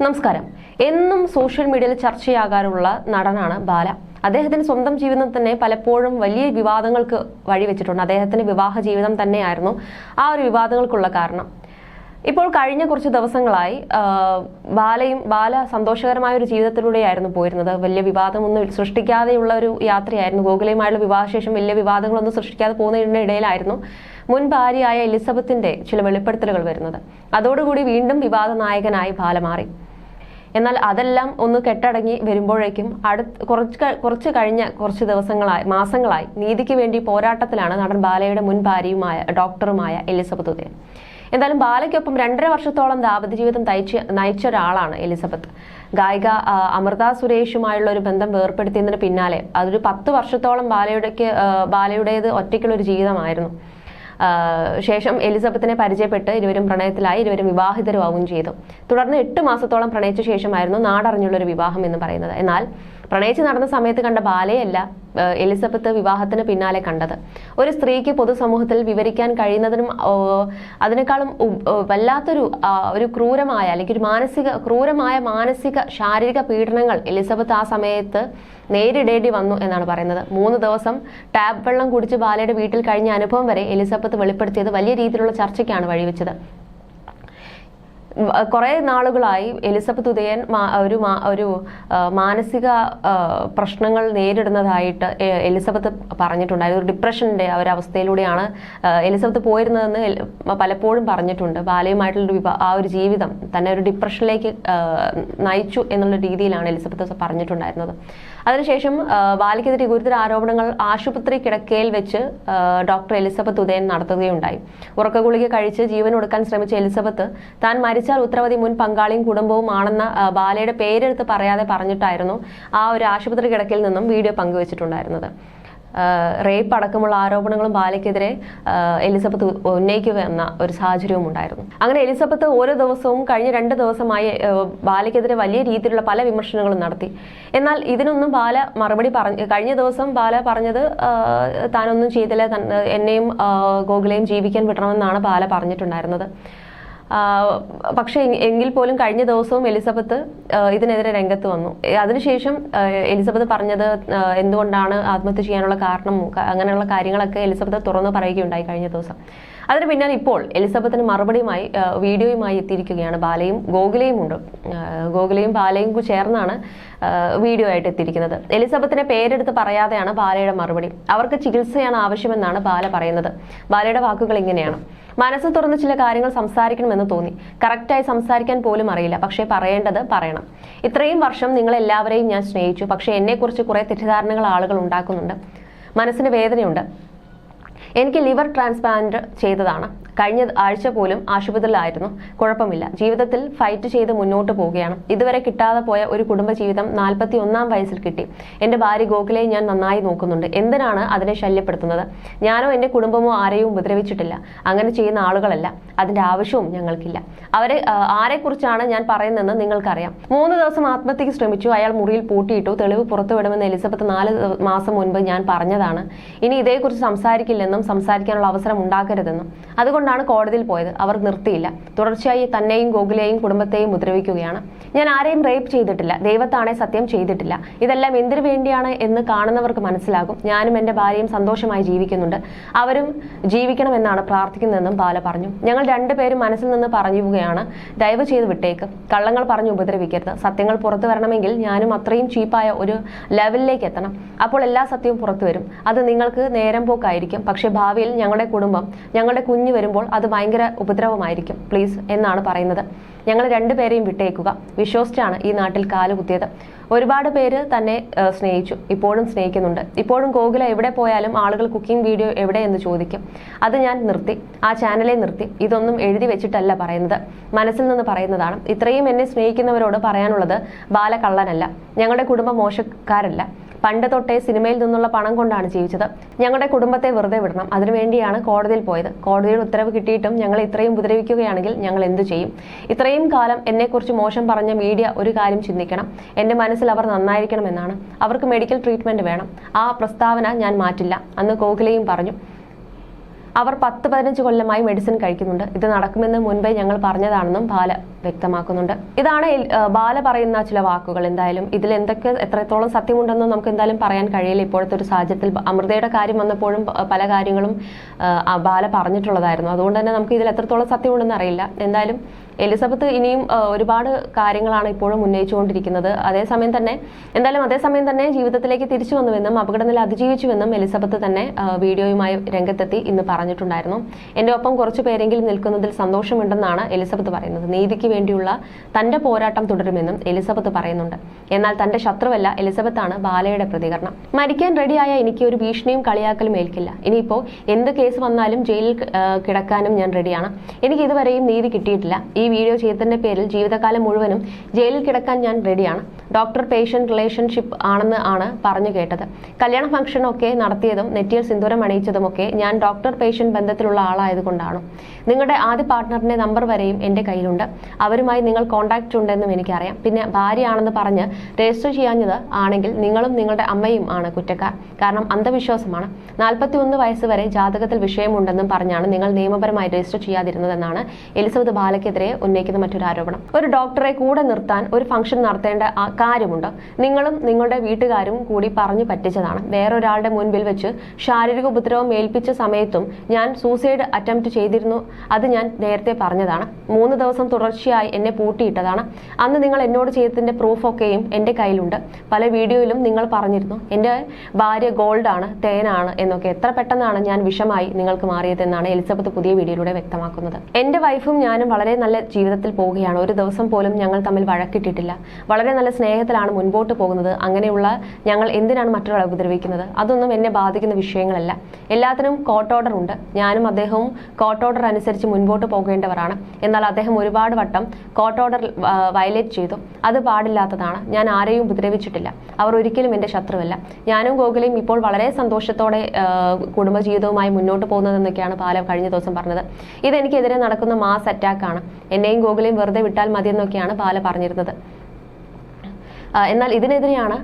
നമസ്കാരം. എന്നും സോഷ്യൽ മീഡിയയിൽ ചർച്ചയാകാനുള്ള നടനാണ് ബാല. അദ്ദേഹത്തിന്റെ സ്വന്തം ജീവിതം തന്നെ പലപ്പോഴും വലിയ വിവാദങ്ങൾക്ക് വഴിവെച്ചിട്ടുണ്ട് അദ്ദേഹത്തിന്റെ വിവാഹ ജീവിതം തന്നെയായിരുന്നു ആ ഒരു വിവാദങ്ങൾക്കുള്ള കാരണം. ഇപ്പോൾ കഴിഞ്ഞ കുറച്ച് ദിവസങ്ങളായി ബാലയും ബാല സന്തോഷകരമായ ഒരു ജീവിതത്തിലൂടെയായിരുന്നു പോയിരുന്നത്. വലിയ വിവാദമൊന്നും സൃഷ്ടിക്കാതെയുള്ള ഒരു യാത്രയായിരുന്നു. ഗോകുലയുമായുള്ള വിവാഹശേഷം വലിയ വിവാദങ്ങളൊന്നും സൃഷ്ടിക്കാതെ പോകുന്നതിനിടയിലായിരുന്നു മുൻ ഭാര്യയായ എലിസബത്തിന്റെ ചില വെളിപ്പെടുത്തലുകൾ വരുന്നത്. അതോടുകൂടി വീണ്ടും വിവാദ നായകനായി ബാല മാറി. എന്നാൽ അതെല്ലാം ഒന്ന് കെട്ടടങ്ങി വരുമ്പോഴേക്കും അടുത്ത് കുറച്ച് കുറച്ച് കഴിഞ്ഞ കുറച്ച് ദിവസങ്ങളായി മാസങ്ങളായി നീതിക്ക് വേണ്ടി പോരാട്ടത്തിലാണ് നടൻ ബാലയുടെ മുൻ ഭാര്യയുമായ ഡോക്ടറുമായ എലിസബത്ത് ഉദയൻ. എന്തായാലും ബാലയ്ക്കൊപ്പം രണ്ടര വർഷത്തോളം ദാമ്പത്യ ജീവിതം തയ്ച്ച് നയിച്ച ഒരാളാണ് എലിസബത്ത്. ഗായിക അമൃത സുരേഷുമായുള്ള ഒരു ബന്ധം വേർപ്പെടുത്തിയതിന് പിന്നാലെ അതൊരു പത്ത് വർഷത്തോളം ബാലയുടെക്ക് ആ, ബാലയുടേത് ഒറ്റയ്ക്കുള്ളൊരു ജീവിതമായിരുന്നു. ശേഷം എലിസബത്തിനെ പരിചയപ്പെട്ട് ഇരുവരും പ്രണയത്തിലായി ഇരുവരും വിവാഹിതരുമാവുകയും ചെയ്തു. തുടർന്ന് എട്ട് മാസത്തോളം പ്രണയിച്ച ശേഷമായിരുന്നു നാടറിഞ്ഞുള്ളൊരു വിവാഹം എന്ന് പറയുന്നത്. എന്നാൽ പ്രണയിച്ച് നടന്ന സമയത്ത് കണ്ട ബാലയല്ല എലിസബത്ത് വിവാഹത്തിന് പിന്നാലെ കണ്ടത്. ഒരു സ്ത്രീക്ക് പൊതുസമൂഹത്തിൽ വിവരിക്കാൻ കഴിയുന്നതിനും അതിനേക്കാളും വല്ലാത്തൊരു ഒരു ക്രൂരമായ അല്ലെങ്കിൽ ഒരു മാനസിക ക്രൂരമായ മാനസിക ശാരീരിക പീഡനങ്ങൾ എലിസബത്ത് ആ സമയത്ത് നേരിടേണ്ടി വന്നു എന്നാണ് പറയുന്നത്. മൂന്ന് ദിവസം ടാബ് വെള്ളം കുടിച്ച് ബാലയുടെ വീട്ടിൽ കഴിഞ്ഞ അനുഭവം വരെ എലിസബത്ത് വെളിപ്പെടുത്തിയത് വലിയ രീതിയിലുള്ള ചർച്ചയ്ക്കാണ് വഴിവെച്ചത്. കുറെ നാളുകളായി എലിസബത്ത് ഉദയൻ ഒരു ഒരു മാനസിക പ്രശ്നങ്ങൾ നേരിടുന്നതായിട്ട് എലിസബത്ത് പറഞ്ഞിട്ടുണ്ട് ഒരു ഡിപ്രഷന്റെ ആ ഒരു അവസ്ഥയിലൂടെയാണ് എലിസബത്ത് പോയിരുന്നതെന്ന് പലപ്പോഴും പറഞ്ഞിട്ടുണ്ട്. ബാലയുമായിട്ടുള്ള ആ ഒരു ജീവിതം തന്നെ ഒരു ഡിപ്രഷനിലേക്ക് നയിച്ചു എന്നുള്ള രീതിയിലാണ് എലിസബത്ത് പറഞ്ഞിട്ടുണ്ടായിരുന്നത്. അതിനുശേഷം ബാലയ്ക്കെതിരെ ഗുരുതര ആരോപണങ്ങൾ ആശുപത്രി കിടക്കയിൽ വെച്ച് ഡോക്ടർ എലിസബത്ത് ഉദയൻ നടത്തുകയുണ്ടായി. ഉറക്ക ഗുളിക കഴിച്ച് ജീവൻ ഒടുക്കാൻ ശ്രമിച്ച എലിസബത്ത് താൻ മരിച്ചാൽ ഉത്തരവാദി മുൻ പങ്കാളിയും കുടുംബവും ആണെന്ന ബാലയുടെ പേരെടുത്ത് പറയാതെ പറഞ്ഞിട്ടായിരുന്നു ആ ഒരു ആശുപത്രി കിടക്കയിൽ നിന്നും വീഡിയോ പങ്കുവച്ചിട്ടുണ്ടായിരുന്നത്. റേപ്പ് അടക്കമുള്ള ആരോപണങ്ങളും ബാലയ്ക്കെതിരെ എലിസബത്ത് ഉന്നയിക്കുക എന്ന ഒരു സാഹചര്യവും ഉണ്ടായിരുന്നു. അങ്ങനെ എലിസബത്ത് ഓരോ ദിവസവും കഴിഞ്ഞ രണ്ട് ദിവസമായി ബാലയ്ക്കെതിരെ വലിയ രീതിയിലുള്ള പല വിമർശനങ്ങളും നടത്തി. എന്നാൽ ഇതിനൊന്നും ബാല മറുപടി പറഞ്ഞു കഴിഞ്ഞ ദിവസം ബാല പറഞ്ഞത് താനൊന്നും ചെയ്തില്ല എന്നെയും ഗോകുലയും ജീവിക്കാൻ വിടണമെന്നാണ് ബാല പറഞ്ഞിട്ടുണ്ടായിരുന്നത്. പക്ഷേ എങ്കിൽ പോലും കഴിഞ്ഞ ദിവസവും എലിസബത്ത് ഇതിനെതിരെ രംഗത്ത് വന്നു. അതിനുശേഷം എലിസബത്ത് പറഞ്ഞത് എന്തുകൊണ്ടാണ് ആത്മഹത്യ ചെയ്യാനുള്ള കാരണം അങ്ങനെയുള്ള കാര്യങ്ങളൊക്കെ എലിസബത്ത് തുറന്നു പറയുകയുണ്ടായി കഴിഞ്ഞ ദിവസം. അതിന് പിന്നാലെ ഇപ്പോൾ എലിസബത്തിന് മറുപടിയുമായി വീഡിയോയുമായി എത്തിയിരിക്കുകയാണ് ബാലയും ഗോകുലയും ഉണ്ട്. ഗോകുലയും ബാലയും ചേർന്നാണ് വീഡിയോ ആയിട്ട് എത്തിയിരിക്കുന്നത്. എലിസബത്തിനെ പേരെടുത്ത് പറയാതെയാണ് ബാലയുടെ മറുപടി. അവർക്ക് ചികിത്സയാണ് ആവശ്യമെന്നാണ് ബാല പറയുന്നത്. ബാലയുടെ വാക്കുകൾ ഇങ്ങനെയാണ്. മനസ്സ് തുറന്ന് ചില കാര്യങ്ങൾ സംസാരിക്കണമെന്ന് തോന്നി. കറക്റ്റായി സംസാരിക്കാൻ പോലും അറിയില്ല. പക്ഷേ പറയേണ്ടത് പറയണം. ഇത്രയും വർഷം നിങ്ങൾ എല്ലാവരെയും ഞാൻ സ്നേഹിച്ചു. പക്ഷേ എന്നെക്കുറിച്ച് കുറേ തെറ്റിദ്ധാരണകൾ ആളുകൾ ഉണ്ടാക്കുന്നുണ്ട്. മനസ്സിന് വേദനയുണ്ട്. എനിക്ക് ലിവർ ട്രാൻസ്പ്ലാന്റ് ചെയ്തതാണ്. കഴിഞ്ഞ ആഴ്ച പോലും ആശുപത്രിയിലായിരുന്നു. കുഴപ്പമില്ല. ജീവിതത്തിൽ ഫൈറ്റ് ചെയ്ത് മുന്നോട്ട് പോവുകയാണ്. ഇതുവരെ കിട്ടാതെ പോയ ഒരു കുടുംബജീവിതം നാൽപ്പത്തി ഒന്നാം വയസ്സിൽ കിട്ടി. എന്റെ ഭാര്യ ഗോകുലയെ ഞാൻ നന്നായി നോക്കുന്നുണ്ട്. എന്തിനാണ് അതിനെ ശല്യപ്പെടുത്തുന്നത്? ഞാനോ എന്റെ കുടുംബമോ ആരെയും ഉപദ്രവിച്ചിട്ടില്ല. അങ്ങനെ ചെയ്യുന്ന ആളുകളല്ല. അതിന്റെ ആവശ്യവും ഞങ്ങൾക്കില്ല. അവരെ ആരെക്കുറിച്ചാണ് ഞാൻ പറയുന്നതെന്ന് നിങ്ങൾക്കറിയാം. മൂന്ന് ദിവസം ആത്മഹത്യക്ക് ശ്രമിച്ചു. അയാൾ മുറിയിൽ പൂട്ടിയിട്ടു തെളിവ് പുറത്തുവിടുമെന്ന് എലിസബത്ത് നാല് മാസം മുൻപ് ഞാൻ പറഞ്ഞതാണ്. ഇനി ഇതേക്കുറിച്ച് സംസാരിക്കില്ലെന്നും സംസാരിക്കാനുള്ള അവസരം ഉണ്ടാക്കരുതെന്നും അതുകൊണ്ടാണ് കോടതിയിൽ പോയത്. അവർ നിർത്തിയില്ല. തുടർച്ചയായി തന്നെയും ഗോകുലെയും കുടുംബത്തെയും ഉപദ്രവിക്കുകയാണ്. ഞാൻ ആരെയും റേപ്പ് ചെയ്തിട്ടില്ല. ദൈവത്താണെ സത്യം ചെയ്തിട്ടില്ല. ഇതെല്ലാം എന്തിനു വേണ്ടിയാണ് എന്ന് കാണുന്നവർക്ക് മനസ്സിലാകും. ഞാനും എന്റെ ഭാര്യയും സന്തോഷമായി ജീവിക്കുന്നുണ്ട്. അവരും ജീവിക്കണമെന്നാണ് പ്രാർത്ഥിക്കുന്നതെന്നും ബാല പറഞ്ഞു. ഞങ്ങൾ രണ്ടുപേരും മനസ്സിൽ നിന്ന് പറയുകയാണ് ദയവ് ചെയ്ത് വിട്ടേക്ക്. കള്ളങ്ങൾ പറഞ്ഞ് ഉപദ്രവിക്കരുത്. സത്യങ്ങൾ പുറത്തു വരണമെങ്കിൽ ഞാനും അത്രയും ചീപ്പായ ഒരു ലെവലിലേക്ക് എത്തണം. അപ്പോൾ എല്ലാ സത്യവും പുറത്തു വരും. അത് നിങ്ങൾക്ക് നേരം പോക്കായിരിക്കും. പക്ഷേ ഭാവിയിൽ ഞങ്ങളുടെ കുടുംബം ഞങ്ങളുടെ കുഞ്ഞ് വരുമ്പോൾ അത് ഭയങ്കര ഉപദ്രവമായിരിക്കും. പ്ലീസ് എന്നാണ് പറയുന്നത്. ഞങ്ങൾ രണ്ടുപേരെയും വിട്ടേക്കുക. വിശ്വസിച്ചാണ് ഈ നാട്ടിൽ കാലുകുത്തിയത് ഒരുപാട് പേര് തന്നെ സ്നേഹിച്ചു. ഇപ്പോഴും സ്നേഹിക്കുന്നുണ്ട്. ഇപ്പോഴും ഗോകുല എവിടെ പോയാലും ആളുകൾ കുക്കിംഗ് വീഡിയോ എവിടെ എന്ന് ചോദിക്കും. അത് ഞാൻ നിർത്തി. ആ ചാനലെ നിർത്തി. ഇതൊന്നും എഴുതി വെച്ചിട്ടല്ല പറയുന്നത്. മനസ്സിൽ നിന്ന് പറയുന്നതാണ്. ഇത്രയും എന്നെ സ്നേഹിക്കുന്നവരോട് പറയാനുള്ളത് ബാലകള്ളനല്ല. ഞങ്ങളുടെ കുടുംബം മോശക്കാരല്ല. പണ്ട് തൊട്ടേ സിനിമയിൽ നിന്നുള്ള പണം കൊണ്ടാണ് ജീവിച്ചത്. ഞങ്ങളുടെ കുടുംബത്തെ വെറുതെ വിടണം. അതിനുവേണ്ടിയാണ് കോടതിയിൽ പോയത്. കോടതിയുടെ ഉത്തരവ് കിട്ടിയിട്ടും ഞങ്ങൾ ഇത്രയും ഉപദ്രവിക്കുകയാണെങ്കിൽ ഞങ്ങൾ എന്തു ചെയ്യും? ഇത്രയും കാലം എന്നെക്കുറിച്ച് മോശം പറഞ്ഞ മീഡിയ ഒരു കാര്യം ചിന്തിക്കണം. എന്റെ മനസ്സിൽ അവർ നന്നായിരിക്കണമെന്നാണ്. അവർക്ക് മെഡിക്കൽ ട്രീറ്റ്മെന്റ് വേണം. ആ പ്രസ്താവന ഞാൻ മാറ്റില്ല. അന്ന് കോകിലയും പറഞ്ഞു അവർ പത്ത് പതിനഞ്ച് കൊല്ലമായി മെഡിസിൻ കഴിക്കുന്നുണ്ട്. ഇത് നടക്കുമെന്ന് മുൻപേ ഞങ്ങൾ പറഞ്ഞതാണെന്നും ബാല വ്യക്തമാക്കുന്നുണ്ട്. ഇതാണ് ബാല പറയുന്ന ചില വാക്കുകൾ. എന്തായാലും ഇതിൽ എന്തൊക്കെ എത്രത്തോളം സത്യമുണ്ടെന്നും നമുക്ക് എന്തായാലും പറയാൻ കഴിയില്ല. ഇപ്പോഴത്തെ ഒരു സാഹചര്യത്തിൽ അമൃതയുടെ കാര്യം വന്നപ്പോഴും പല കാര്യങ്ങളും ബാല പറഞ്ഞിട്ടുള്ളതായിരുന്നു. അതുകൊണ്ട് തന്നെ നമുക്ക് ഇതിൽ എത്രത്തോളം സത്യമുണ്ടെന്ന് അറിയില്ല. എന്തായാലും എലിസബത്ത് ഇനിയും ഒരുപാട് കാര്യങ്ങളാണ് ഇപ്പോഴും ഉന്നയിച്ചുകൊണ്ടിരിക്കുന്നത്. അതേസമയം തന്നെ എന്തായാലും അതേസമയം തന്നെ ജീവിതത്തിലേക്ക് തിരിച്ചു വന്നുവെന്നും അപകടനില അതിജീവിച്ചുവെന്നും എലിസബത്ത് തന്നെ വീഡിയോയുമായി രംഗത്തെത്തി ഇന്ന് പറഞ്ഞിട്ടുണ്ടായിരുന്നു. എന്റെ ഒപ്പം കുറച്ചു പേരെങ്കിലും നിൽക്കുന്നതിൽ സന്തോഷമുണ്ടെന്നാണ് എലിസബത്ത് പറയുന്നത്. നീതിക്ക് വേണ്ടിയുള്ള തന്റെ പോരാട്ടം തുടരുമെന്നും എലിസബത്ത് പറയുന്നുണ്ട്. എന്നാൽ തന്റെ ശത്രുവല്ല എലിസബത്ത് ആണ് ബാലയുടെ പ്രതികരണം. മരിക്കാൻ റെഡിയായ എനിക്ക് ഒരു ഭീഷണിയും കളിയാക്കലും ഏൽക്കില്ല. ഇനിയിപ്പോ എന്ത് കേസ് വന്നാലും ജയിലിൽ കിടക്കാനും ഞാൻ റെഡിയാണ്. എനിക്ക് ഇതുവരെയും നീതി കിട്ടിയിട്ടില്ല. വീഡിയോ ചെയ്തതിന്റെ പേരിൽ ജീവിതകാലം മുഴുവനും ജയിലിൽ കിടക്കാൻ ഞാൻ റെഡിയാണ് ഡോക്ടർ പേഷ്യന്റ് റിലേഷൻഷിപ്പ് ആണെന്ന് ആണ് പറഞ്ഞു കേട്ടത്. കല്യാണ ഫംഗ്ഷനൊക്കെ നടത്തിയതും നെറ്റിയിൽ സിന്ദൂരം അണിയിച്ചതുമൊക്കെ ഞാൻ ഡോക്ടർ പേഷ്യന്റ് ബന്ധത്തിലുള്ള ആളായതുകൊണ്ടാണ് നിങ്ങളുടെ ആദ്യ പാർട്ട്ണറിന്റെ നമ്പർ വരെയും എന്റെ കയ്യിലുണ്ട്. അവരുമായി നിങ്ങൾ കോൺടാക്റ്റ് ഉണ്ടെന്നും എനിക്കറിയാം. പിന്നെ ഭാര്യയാണെന്ന് പറഞ്ഞ് രജിസ്റ്റർ ചെയ്യാഞ്ഞത് ആണെങ്കിൽ നിങ്ങളും നിങ്ങളുടെ അമ്മയും ആണ് കുറ്റക്കാർ. കാരണം അന്ധവിശ്വാസമാണ്. നാൽപ്പത്തി ഒന്ന് വയസ്സ് വരെ ജാതകത്തിൽ വിഷയമുണ്ടെന്നും പറഞ്ഞാണ് നിങ്ങൾ നിയമപരമായി രജിസ്റ്റർ ചെയ്യാതിരുന്നതെന്നാണ് എലിസബത്ത് ബാലയ്ക്കെതിരെ ഉന്നയിക്കുന്ന മറ്റൊരു ആരോപണം. ഒരു ഡോക്ടറെ കൂടെ നിർത്താൻ ഒരു ഫംഗ്ഷൻ നടത്തേണ്ട കാര്യമുണ്ട്. നിങ്ങളും നിങ്ങളുടെ വീട്ടുകാരും കൂടി പറഞ്ഞു പറ്റിച്ചതാണ്. വേറൊരാളുടെ മുൻപിൽ വെച്ച് ശാരീരിക ഉപദ്രവം ഏൽപ്പിച്ച സമയത്തും ഞാൻ സൂസൈഡ് അറ്റംപ്റ്റ് ചെയ്തിരുന്നു. അത് ഞാൻ നേരത്തെ പറഞ്ഞതാണ്. മൂന്ന് ദിവസം തുടർച്ചയായി എന്നെ പൂട്ടിയിട്ടതാണ്. അന്ന് നിങ്ങൾ എന്നോട് ചെയ്തതിന്റെ പ്രൂഫൊക്കെയും എന്റെ കയ്യിലുണ്ട്. പല വീഡിയോയിലും നിങ്ങൾ പറഞ്ഞിരുന്നു. എന്റെ ഭാര്യ ഗോൾഡാണ് തേനാണ് എന്നൊക്കെ എത്ര പെട്ടെന്നാണ് ഞാൻ വിഷമായി നിങ്ങൾക്ക് മാറിയതെന്നാണ് എലിസബത്ത് പുതിയ വീഡിയോയിലൂടെ വ്യക്തമാക്കുന്നത്. എന്റെ വൈഫും ഞാനും വളരെ നല്ല ജീവിതത്തിൽ പോവുകയാണ്. ഒരു ദിവസം പോലും ഞങ്ങൾ തമ്മിൽ വഴക്കിട്ടിട്ടില്ല. വളരെ നല്ല സ്നേഹത്തിലാണ് മുൻപോട്ട് പോകുന്നത്. അങ്ങനെയുള്ള ഞങ്ങൾ എന്തിനാണ് മറ്റൊരാളെ ഉപദ്രവിക്കുന്നത്? അതൊന്നും എന്നെ ബാധിക്കുന്ന വിഷയങ്ങളല്ല. എല്ലാത്തിനും കോർട്ട് ഓർഡർ ഉണ്ട്. ഞാനും അദ്ദേഹവും കോർട്ട് ഓർഡർ അനുസരിച്ച് മുൻപോട്ട് പോകേണ്ടവരാണ്. എന്നാൽ അദ്ദേഹം ഒരുപാട് വട്ടം കോർട്ട് ഓർഡർ വയലേറ്റ് ചെയ്തു. അത് പാടില്ലാത്തതാണ്. ഞാൻ ആരെയും ഉപദ്രവിച്ചിട്ടില്ല. അവർ ഒരിക്കലും എന്റെ ശത്രുവല്ല. ഞാനും ഗോകുലയും ഇപ്പോൾ വളരെ സന്തോഷത്തോടെ കുടുംബജീവിതവുമായി മുന്നോട്ട് പോകുന്നതെന്നൊക്കെയാണ് പാല കഴിഞ്ഞ ദിവസം പറഞ്ഞത്. ഇതെനിക്കെതിരെ നടക്കുന്ന മാസ് അറ്റാക്കാണ് എന്നെയും ഗോകുലെയും വെറുതെ വിട്ടാൽ മതിയെന്നൊക്കെയാണ് ബാല പറഞ്ഞിരുന്നത്. എന്നാൽ ഇതിനെതിരെയാണ്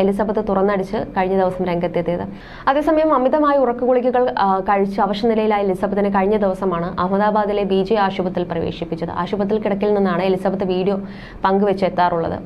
എലിസബത്ത് തുറന്നടിച്ച് കഴിഞ്ഞ ദിവസം രംഗത്തെത്തിയത്. അതേസമയം അമിതമായ ഉറക്കുകുളികൾ ആ, കഴിച്ച് അവശനിലയിലായ എലിസബത്തിനെ കഴിഞ്ഞ ദിവസമാണ് അഹമ്മദാബാദിലെ ബി ജെ ആശുപത്രിയിൽ പ്രവേശിപ്പിച്ചത്. ആശുപത്രി കിടക്കിൽ നിന്നാണ് എലിസബത്ത് വീഡിയോ പങ്കുവെച്ച് എത്താറുള്ളത്.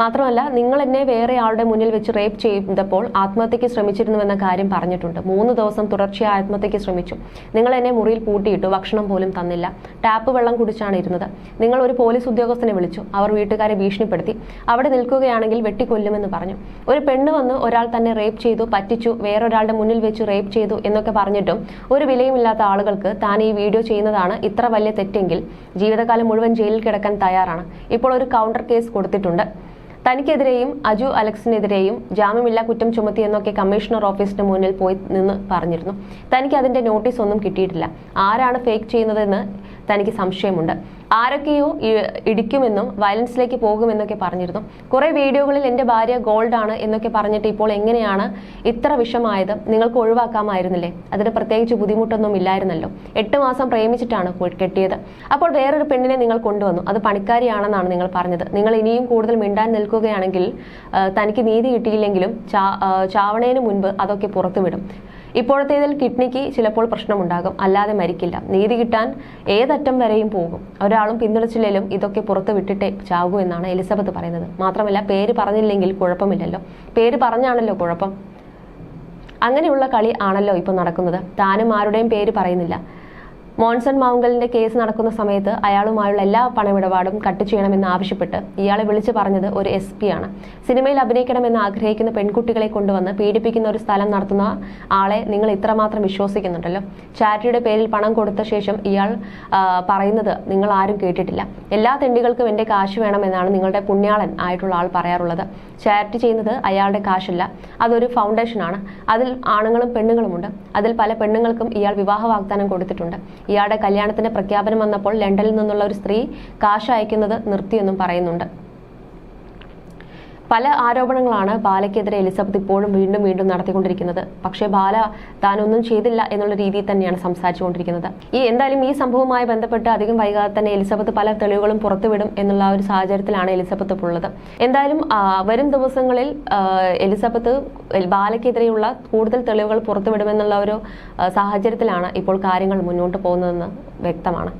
മാത്രമല്ല നിങ്ങൾ എന്നെ വേറെ ആളുടെ മുന്നിൽ വെച്ച് റേപ്പ് ചെയ്തപ്പോൾ ആത്മഹത്യക്ക് ശ്രമിച്ചിരുന്നുവെന്ന കാര്യം പറഞ്ഞിട്ടുണ്ട്. മൂന്ന് ദിവസം തുടർച്ചയായി ആത്മഹത്യക്ക് ശ്രമിച്ചു. നിങ്ങൾ എന്നെ മുറിയിൽ പൂട്ടിയിട്ടു ഭക്ഷണം പോലും തന്നില്ല. ടാപ്പ് വെള്ളം കുടിച്ചാണ് ഇരുന്നത്. നിങ്ങൾ ഒരു പോലീസ് ഉദ്യോഗസ്ഥനെ വിളിച്ചു. അവർ വീട്ടുകാരെ ഭീഷണിപ്പെടുത്തി. അവിടെ നിൽക്കുകയാണെങ്കിൽ വെട്ടിക്കൊല്ലുമെന്ന് പറഞ്ഞു. ഒരു പെണ്ണ് വന്ന് ഒരാൾ തന്നെ റേപ്പ് ചെയ്തു പറ്റിച്ചു വേറൊരാളുടെ മുന്നിൽ വെച്ച് റേപ്പ് ചെയ്തു എന്നൊക്കെ പറഞ്ഞിട്ടും ഒരു വിലയുമില്ലാത്ത ആളുകൾക്ക് താൻ ഈ വീഡിയോ ചെയ്യുന്നതാണ് ഇത്ര വലിയ തെറ്റെങ്കിൽ ജീവിതകാലം മുഴുവൻ ജയിലിൽ കിടക്കാൻ തയ്യാറാണ്. ഇപ്പോൾ ഒരു കൗണ്ടർ കേസ് കൊടുത്തിട്ടുണ്ട്. തനിക്കെതിരെയും അജു അലക്സിനെതിരെയും ജാമ്യമില്ലാ കുറ്റം ചുമത്തിയെന്നൊക്കെ കമ്മീഷണർ ഓഫീസിന് മുന്നിൽ പോയി നിന്ന് പറഞ്ഞിരുന്നു. തനിക്ക് അതിന്റെ നോട്ടീസ് ഒന്നും കിട്ടിയിട്ടില്ല. ആരാണ് ഫേക്ക് ചെയ്യുന്നതെന്ന് തനിക്ക് സംശയമുണ്ട്. ആരൊക്കെയോ ഇടിക്കുമെന്നും വയലൻസിലേക്ക് പോകുമെന്നൊക്കെ പറഞ്ഞിരുന്നു. കുറേ വീഡിയോകളിൽ എന്റെ ഭാര്യ ഗോൾഡ് ആണ് എന്നൊക്കെ പറഞ്ഞിട്ട് ഇപ്പോൾ എങ്ങനെയാണ് ഇത്ര വിഷമായത്? നിങ്ങൾക്ക് ഒഴിവാക്കാമായിരുന്നില്ലേ? അതിന് പ്രത്യേകിച്ച് ബുദ്ധിമുട്ടൊന്നും ഇല്ലായിരുന്നല്ലോ. എട്ട് മാസം പ്രേമിച്ചിട്ടാണ് കെട്ടിയത്. അപ്പോൾ വേറൊരു പെണ്ണിനെ നിങ്ങൾ കൊണ്ടുവന്നു. അത് പണിക്കാരിയാണെന്നാണ് നിങ്ങൾ പറഞ്ഞത്. നിങ്ങൾ ഇനിയും കൂടുതൽ മിണ്ടാൻ നിൽക്കുകയാണെങ്കിൽ തനിക്ക് നീതി കിട്ടിയില്ലെങ്കിലും ചാവണേന് മുൻപ് അതൊക്കെ പുറത്തുവിടും. ഇപ്പോഴത്തേതിൽ കിഡ്നിക്ക് ചിലപ്പോൾ പ്രശ്നമുണ്ടാകും. അല്ലാതെ മരിക്കില്ല. നീതി കിട്ടാൻ ഏതറ്റം വരെയും പോകും. ഒരാളും പിന്തുണച്ചില്ലെങ്കിലും ഇതൊക്കെ പുറത്ത് വിട്ടിട്ടേ ചാകൂ എന്നാണ് എലിസബത്ത് പറയുന്നത്. മാത്രമല്ല പേര് പറഞ്ഞില്ലെങ്കിൽ കുഴപ്പമില്ലല്ലോ. പേര് പറഞ്ഞാണല്ലോ കുഴപ്പം. അങ്ങനെയുള്ള കളി ആണല്ലോ ഇപ്പോൾ നടക്കുന്നത്. താനും ആരുടെയും പേര് പറയുന്നില്ല. മോൺസൺ മൗങ്കലിന്റെ കേസ് നടക്കുന്ന സമയത്ത് അയാളുമായുള്ള എല്ലാ പണമിടപാടും കട്ട് ചെയ്യണമെന്ന് ആവശ്യപ്പെട്ട് ഇയാളെ വിളിച്ചു പറഞ്ഞത് ഒരു എസ് പി ആണ്. സിനിമയിൽ അഭിനയിക്കണമെന്ന് ആഗ്രഹിക്കുന്ന പെൺകുട്ടികളെ കൊണ്ടുവന്ന് പീഡിപ്പിക്കുന്ന ഒരു സ്ഥലം നടത്തുന്ന ആളെ നിങ്ങൾ ഇത്രമാത്രം വിശ്വസിക്കുന്നുണ്ടല്ലോ. ചാരിറ്റിയുടെ പേരിൽ പണം കൊടുത്ത ശേഷം ഇയാൾ പറയുന്നത് നിങ്ങൾ ആരും കേട്ടിട്ടില്ല. എല്ലാ തെണ്ടികൾക്കും എന്റെ കാശ് വേണമെന്നാണ് നിങ്ങളുടെ പുണ്യാളൻ ആയിട്ടുള്ള ആൾ പറയാറുള്ളത്. ചാരിറ്റി ചെയ്യുന്നത് അയാളുടെ കാശല്ല അതൊരു ഫൗണ്ടേഷനാണ് അതിൽ ആണുങ്ങളും പെണ്ണുങ്ങളുമുണ്ട്. അതിൽ പല പെണ്ണുങ്ങൾക്കും ഇയാൾ വിവാഹ വാഗ്ദാനം കൊടുത്തിട്ടുണ്ട്. ഇയാളുടെ കല്യാണത്തിന്റെ പ്രഖ്യാപനം വന്നപ്പോൾ ലണ്ടനിൽ നിന്നുള്ള ഒരു സ്ത്രീ കാശ് അയക്കുന്നത് നിർത്തിയെന്നും പറയുന്നുണ്ട്. പല ആരോപണങ്ങളാണ് ബാലയ്ക്കെതിരെ എലിസബത്ത് ഇപ്പോഴും വീണ്ടും വീണ്ടും നടത്തിക്കൊണ്ടിരിക്കുന്നത്. പക്ഷേ ബാല താനൊന്നും ചെയ്തില്ല എന്നുള്ള രീതിയിൽ തന്നെയാണ് സംസാരിച്ചുകൊണ്ടിരിക്കുന്നത്. ഈ എന്തായാലും ഈ സംഭവവുമായി ബന്ധപ്പെട്ട് അധികം വൈകാതെ തന്നെ എലിസബത്ത് പല തെളിവുകളും പുറത്തുവിടും എന്നുള്ള ഒരു സാഹചര്യത്തിലാണ് എലിസബത്ത് ഇപ്പോൾ ഉള്ളത്. എന്തായാലും വരും ദിവസങ്ങളിൽ എലിസബത്ത് ബാലയ്ക്കെതിരെയുള്ള കൂടുതൽ തെളിവുകൾ പുറത്തുവിടുമെന്നുള്ള ഒരു സാഹചര്യത്തിലാണ് ഇപ്പോൾ കാര്യങ്ങൾ മുന്നോട്ട് പോകുന്നതെന്ന് വ്യക്തമാണ്.